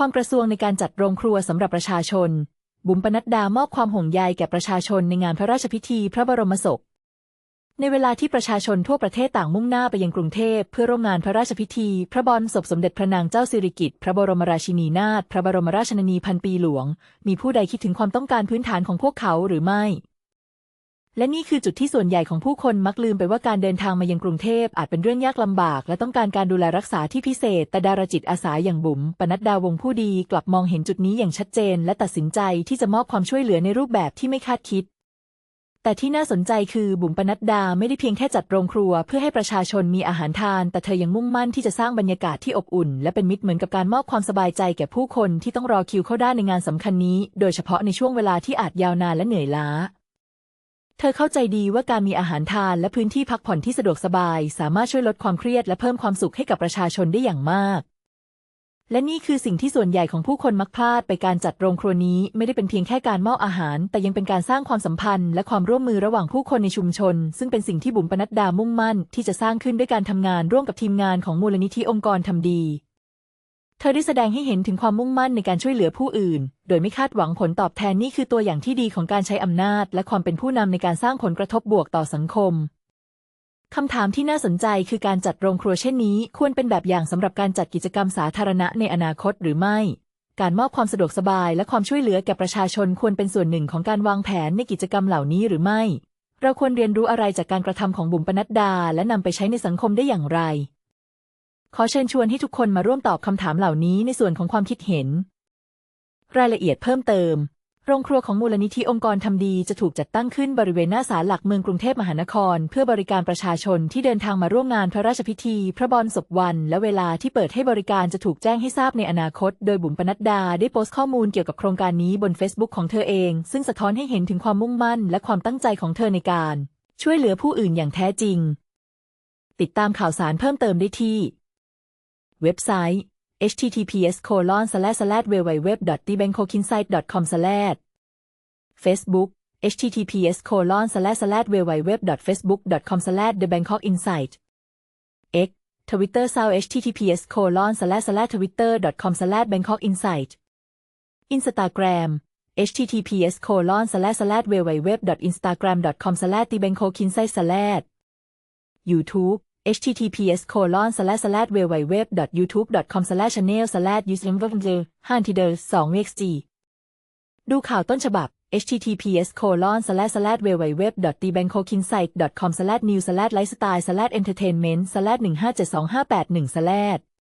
ความกระทรวงในการจัดโรงครัวสำหรับประชาชน บุ๋มปนัดดามอบความห่วงใยแก่ประชาชนในงานพระราชพิธีพระบรมศพ ในเวลาที่ประชาชนทั่วประเทศต่างมุ่งหน้าไปยังกรุงเทพเพื่อร่วมงานพระราชพิธี พระบรมศพสมเด็จพระนางเจ้าสิริกิติ์พระบรมราชินีนาถพระบรมราชชนนีพันปีหลวง มีผู้ใดคิดถึงความต้องการพื้นฐานของพวกเขาหรือไม่ และนี่คือจุดที่ส่วนใหญ่ของผู้คนมักลืมไปว่าการเดินทางมายังกรุงเทพอาจเป็นเรื่องยากลำบาก และต้องการการดูแลรักษาที่พิเศษ แต่ดาราจิตอาสาอย่างบุ๋มปนัดดาวงผู้ดีกลับมองเห็นจุดนี้อย่างชัดเจน และตัดสินใจที่จะมอบความช่วยเหลือในรูปแบบที่ไม่คาดคิด แต่ที่น่าสนใจคือบุ๋มปนัดดาไม่ได้เพียงแค่จัดโรงครัว เพื่อให้ประชาชนมีอาหารทาน แต่เธอยังมุ่งมั่นที่จะสร้างบรรยากาศที่อบอุ่น และเป็นมิตรเหมือนกับการมอบความสบายใจแก่ผู้คนที่ต้องรอคิวเข้าได้ในงานสำคัญนี้ โดยเฉพาะในช่วงเวลาที่อาจยาวนานและเหนื่อยล้า เธอเข้าใจดีว่าการมีอาหารทานและพื้นที่พักผ่อนที่สะดวกสบาย สามารถช่วยลดความเครียดและเพิ่มความสุขให้กับประชาชนได้อย่างมาก และนี่คือสิ่งที่ส่วนใหญ่ของผู้คนมักพลาดไปการจัดโรงครัวนี้ไม่ได้เป็นเพียงแค่การมอบอาหาร แต่ยังเป็นการสร้างความสัมพันธ์และความร่วมมือระหว่างผู้คนในชุมชน ซึ่งเป็นสิ่งที่บุ๋มปนัดดามุ่งมั่น ที่จะสร้างขึ้นด้วยการทำงานร่วมกับทีมงานของมูลนิธิองค์กรทำดี เธอได้แสดงให้เห็นถึงความมุ่งมั่นในการช่วยเหลือผู้อื่น โดยไม่คาดหวังผลตอบแทนนี่คือตัวอย่างที่ดีของการใช้อำนาจ และความเป็นผู้นำในการสร้างผลกระทบบวกต่อสังคมคำถามที่น่าสนใจคือการจัดโรงครัวเช่นนี้ ควรเป็นแบบอย่างสำหรับการจัดกิจกรรมสาธารณะในอนาคตหรือไม่ การมอบความสะดวกสบายและความช่วยเหลือแก่ประชาชนควรเป็นส่วนหนึ่งของการวางแผนในกิจกรรมเหล่านี้หรือไม่ เราควรเรียนรู้อะไรจากการกระทำของบุ๋มปนัดดา และนำไปใช้ในสังคมได้อย่างไร ขอเชิญชวนให้ทุกคนมาร่วมตอบคำถามเหล่านี้ในส่วนของความคิดเห็น รายละเอียดเพิ่มเติม โรงครัวของมูลนิธิองค์กรทำดีจะถูกจัดตั้งขึ้นบริเวณหน้าศาลหลักเมืองกรุงเทพมหานคร เพื่อบริการประชาชนที่เดินทางมาร่วมงานพระราชพิธี พระบรมศพวัน และเวลาที่เปิดให้บริการจะถูกแจ้งให้ทราบในอนาคต โดยบุ๋มปนัดดาได้โพสต์ข้อมูลเกี่ยวกับโครงการนี้บน Facebook ของเธอเอง ซึ่งสะท้อนให้เห็นถึงความมุ่งมั่น และความตั้งใจของเธอในการ ช่วยเหลือผู้อื่นอย่างแท้จริง ติดตามข่าวสารเพิ่มเติมได้ที่ เว็บไซต์ https colon slash www t b a n k o k i n s i g h t com slash Facebook https colon slash www facebook com slash the bangkok insight x Twitter sao https colon slash twitter com slash bangkok insight Instagram https colon slash www instagram com slash the bangkok insight YouTube https www youtube com channel using hantider 2 xg ดูข่าวต้นฉบับ https www tbangkokinsight com news lifestyle entertainment 1572581